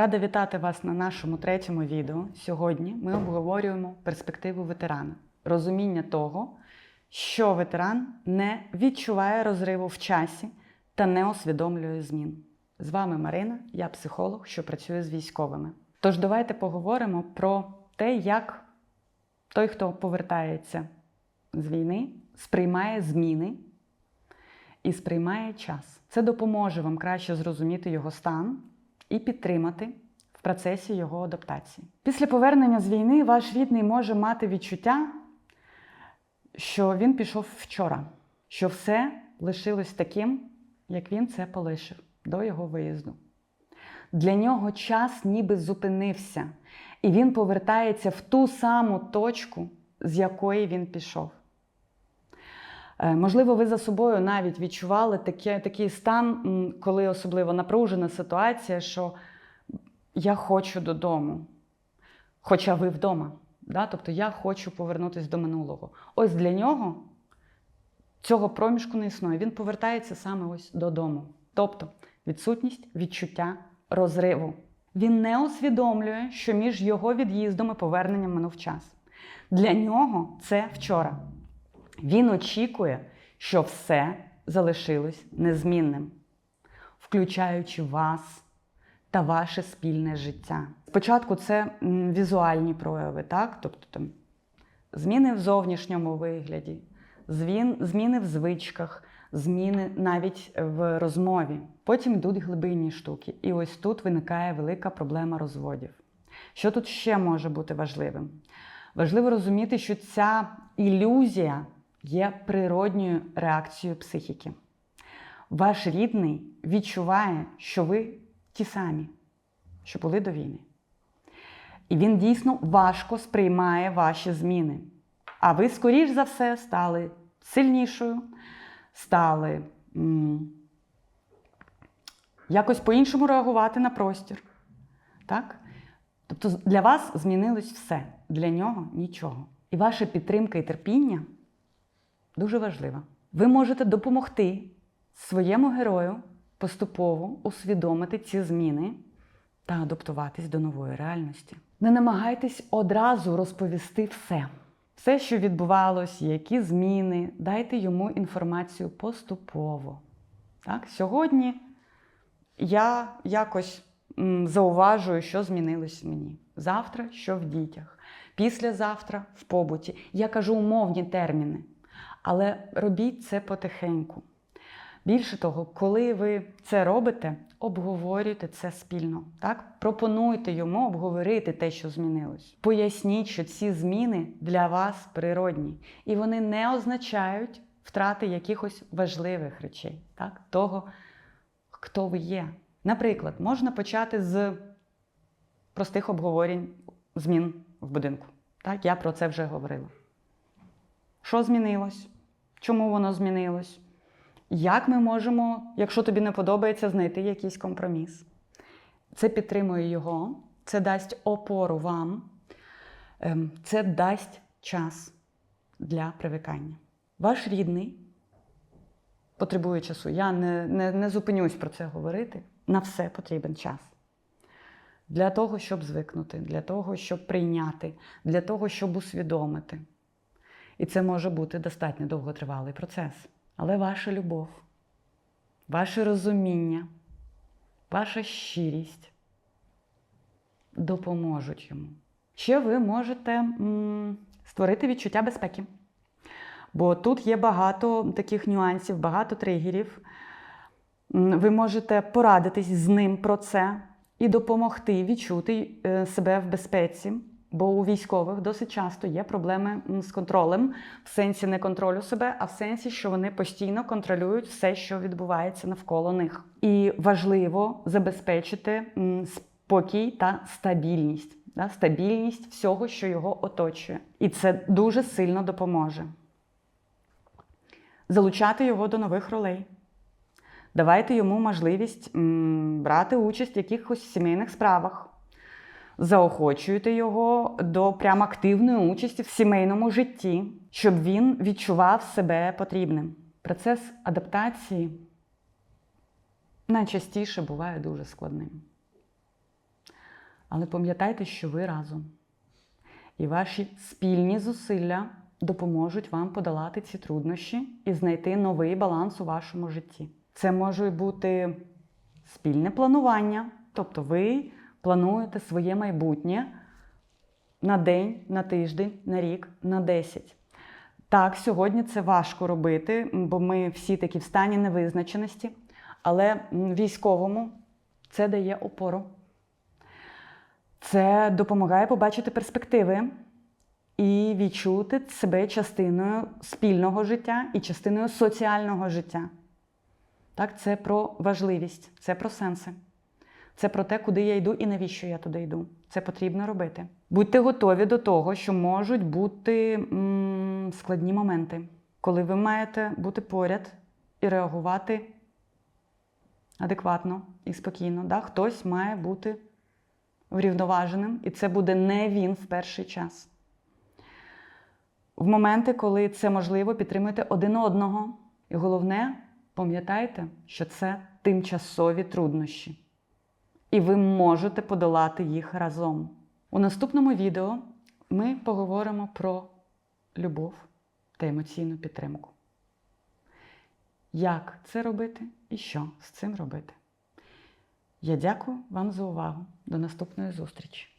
Рада вітати вас на нашому третьому відео. Сьогодні ми обговорюємо перспективу ветерана, розуміння того, що ветеран не відчуває розриву в часі та не усвідомлює змін. З вами Марина, я психолог, що працює з військовими. Тож давайте поговоримо про те, як той, хто повертається з війни, сприймає зміни і сприймає час. Це допоможе вам краще зрозуміти його стан і підтримати в процесі його адаптації. Після повернення з війни ваш рідний може мати відчуття, що він пішов вчора, що все лишилось таким, як він це полишив до його виїзду. Для нього час ніби зупинився, і він повертається в ту саму точку, з якої він пішов. Е, Можливо, ви за собою навіть відчували таке, такий стан, коли особливо напружена ситуація, що я хочу додому, хоча ви вдома. Да? Тобто я хочу повернутися до минулого. Ось для нього цього проміжку не існує. Він повертається саме ось додому. Тобто відсутність відчуття розриву. Він не усвідомлює, що між його від'їздом і поверненням минув час. Для нього це вчора. Він очікує, що все залишилось незмінним, включаючи вас та ваше спільне життя. Спочатку це візуальні прояви, так? тобто там, зміни в зовнішньому вигляді, зміни в звичках, зміни навіть в розмові. Потім йдуть глибинні штуки. І ось тут виникає велика проблема розводів. Що тут ще може бути важливим? Важливо розуміти, що ця ілюзія є природньою реакцією психіки. Ваш рідний відчуває, що ви ті самі, що були до війни. І він дійсно важко сприймає ваші зміни. А ви, скоріш за все, стали сильнішою, стали м, якось по-іншому реагувати на простір. Так? Тобто для вас змінилось все, для нього нічого. І ваша підтримка і терпіння дуже важлива. Ви можете допомогти своєму герою поступово усвідомити ці зміни та адаптуватись до нової реальності. Не намагайтесь одразу розповісти все. Все, що відбувалось, які зміни, дайте йому інформацію поступово. Так? Сьогодні я якось зауважую, що змінилось мені. Завтра, що в дітях, післязавтра в побуті. Я кажу умовні терміни, але робіть це потихеньку. Більше того, коли ви це робите, обговорюйте це спільно. Так? Пропонуйте йому обговорити те, що змінилось. Поясніть, що ці зміни для вас природні, і вони не означають втрати якихось важливих речей, так? того, хто ви є. Наприклад, можна почати з простих обговорень змін в будинку. Так? Я про це вже говорила. Що змінилось? Чому воно змінилось? Як ми можемо, якщо тобі не подобається, знайти якийсь компроміс? Це підтримує його, це дасть опору вам, ем, це дасть час для привикання. Ваш рідний потребує часу. Я не, не, не зупинюсь про це говорити. На все потрібен час. Для того, щоб звикнути, для того, щоб прийняти, для того, щоб усвідомити. І це може бути достатньо довготривалий процес. Але ваша любов, ваше розуміння, ваша щирість допоможуть йому. Ще ви можете м, створити відчуття безпеки. Бо тут є багато таких нюансів, багато тригерів. Ви можете порадитись з ним про це і допомогти відчути е, себе в безпеці. Бо у військових досить часто є проблеми з контролем, в сенсі не контролю себе, а в сенсі, що вони постійно контролюють все, що відбувається навколо них. І важливо забезпечити спокій та стабільність, да? стабільність всього, що його оточує. І це дуже сильно допоможе. Залучати його до нових ролей. Давайте йому можливість брати участь в якихось сімейних справах заохочуєте його до прям активної участі в сімейному житті, щоб він відчував себе потрібним. Процес адаптації найчастіше буває дуже складним. Але пам'ятайте, що ви разом. І ваші спільні зусилля допоможуть вам подолати ці труднощі і знайти новий баланс у вашому житті. Це може бути спільне планування, тобто ви плануєте своє майбутнє на день, на тиждень, на рік, на 10. Так, сьогодні це важко робити, бо ми всі такі в стані невизначеності, але військовому це дає опору. Це допомагає побачити перспективи і відчути себе частиною спільного життя і частиною соціального життя. Так, це про важливість, це про сенси. Це про те, куди я йду і навіщо я туди йду. Це потрібно робити. Будьте готові до того, що можуть бути м, складні моменти, коли ви маєте бути поряд і реагувати адекватно і спокійно. Да? Хтось має бути врівноваженим, і це буде не він в перший час. В моменти, коли це можливо, підтримуйте один одного. І головне, пам'ятайте, що це тимчасові труднощі. І ви можете подолати їх разом. У наступному відео ми поговоримо про любов та емоційну підтримку. Як це робити і що з цим робити? Я дякую вам за увагу. До наступної зустрічі!